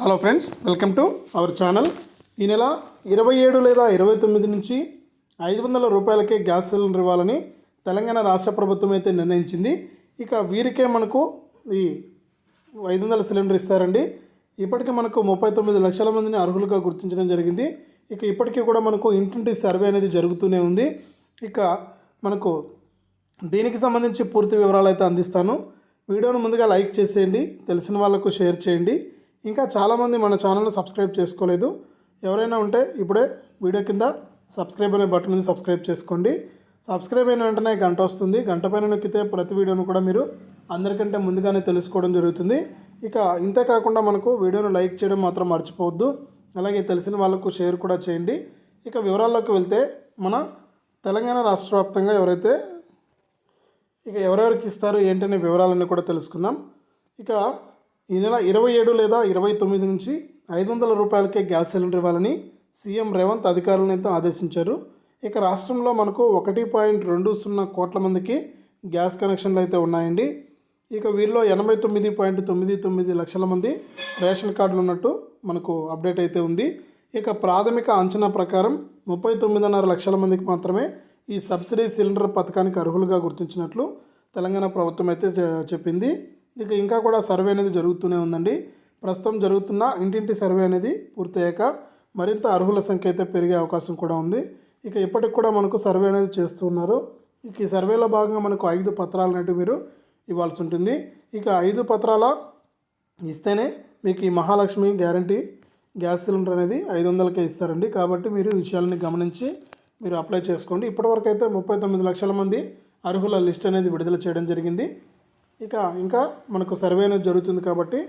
Hello friends welcome to our channel ఈ నెల ఇరవై ఏడు లేదా ఇరవై తొమ్మిది నుంచి ఐదు వందల రూపాయలకే గ్యాస్ సిలిండర్ ఇవ్వాలని తెలంగాణ రాష్ట్ర ప్రభుత్వం అయితే నిర్ణయించింది. ఇక వీరికే మనకు ఈ ఐదు వందల సిలిండర్ ఇస్తారండి. ఇప్పటికే మనకు ముప్పై తొమ్మిది లక్షల మందిని అర్హులుగా గుర్తించడం జరిగింది. ఇక ఇప్పటికీ కూడా మనకు ఇంటింటి సర్వే అనేది జరుగుతూనే ఉంది. ఇక మనకు దీనికి సంబంధించి పూర్తి వివరాలు అయితే అందిస్తాను. వీడియోను ముందుగా లైక్ చేసేయండి. తెలిసిన వాళ్ళకు షేర్ చేయండి. ఇంకా చాలామంది మన ఛానల్ను సబ్స్క్రైబ్ చేసుకోలేదు. ఎవరైనా ఉంటే ఇప్పుడే వీడియో కింద సబ్స్క్రైబ్ అనే బటన్ ఉంది సబ్స్క్రైబ్ చేసుకోండి. సబ్స్క్రైబ్ అయిన వెంటనే గంట వస్తుంది. గంట పైన నొక్కితే ప్రతి వీడియోను కూడా మీరు అందరికంటే ముందుగానే తెలుసుకోవడం జరుగుతుంది. ఇక ఇంతే కాకుండా మనకు వీడియోను లైక్ చేయడం మాత్రం మర్చిపోవద్దు. అలాగే తెలిసిన వాళ్ళకు షేర్ కూడా చేయండి. ఇక వివరాల్లోకి వెళ్తే మన తెలంగాణ రాష్ట్ర వ్యాప్తంగా ఎవరైతే ఇక ఎవరెవరికి ఇస్తారు ఏంటనే వివరాలన్నీ కూడా తెలుసుకుందాం. ఇక ఈ నెల ఇరవై ఏడు లేదా ఇరవై తొమ్మిది నుంచి ఐదు వందల రూపాయలకే గ్యాస్ సిలిండర్ ఇవ్వాలని సీఎం రేవంత్ అధికారులను అయితే ఆదేశించారు. ఇక రాష్ట్రంలో మనకు ఒకటి పాయింట్ రెండు సున్నా కోట్ల మందికి గ్యాస్ కనెక్షన్లు అయితే ఉన్నాయండి. ఇక వీరిలో ఎనభై తొమ్మిది పాయింట్ తొమ్మిది తొమ్మిది లక్షల మంది రేషన్ కార్డులు ఉన్నట్టు మనకు అప్డేట్ అయితే ఉంది. ఇక ప్రాథమిక అంచనా ప్రకారం ముప్పై తొమ్మిదిన్నర లక్షల మందికి మాత్రమే ఈ సబ్సిడీ సిలిండర్ పథకానికి అర్హులుగా గుర్తించినట్లు తెలంగాణ ప్రభుత్వం అయితే చెప్పింది. ఇక ఇంకా కూడా సర్వే అనేది జరుగుతూనే ఉందండి. ప్రస్తుతం జరుగుతున్న ఇంటింటి సర్వే అనేది పూర్తయ్యాక మరింత అర్హుల సంఖ్య అయితే పెరిగే అవకాశం కూడా ఉంది. ఇక ఇప్పటికి కూడా మనకు సర్వే అనేది చేస్తున్నారు ఇక ఈ సర్వేలో భాగంగా మనకు ఐదు పత్రాలు అనేవి మీరు ఇవ్వాల్సి ఉంటుంది. ఇక ఐదు పత్రాల ఇస్తేనే మీకు ఈ మహాలక్ష్మి గ్యారంటీ గ్యాస్ సిలిండర్ అనేది ఐదు వందలకే ఇస్తారండి. కాబట్టి మీరు విషయాలని గమనించి మీరు అప్లై చేసుకోండి. ఇప్పటివరకు అయితే ముప్పై తొమ్మిది లక్షల మంది అర్హుల లిస్ట్ అనేది విడుదల చేయడం జరిగింది. ఇక ఇంకా మనకు సర్వే అనేది జరుగుతుంది కాబట్టి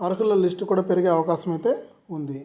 అర్హుల లిస్ట్ కూడా పెరిగే అవకాశం అయితే ఉంది.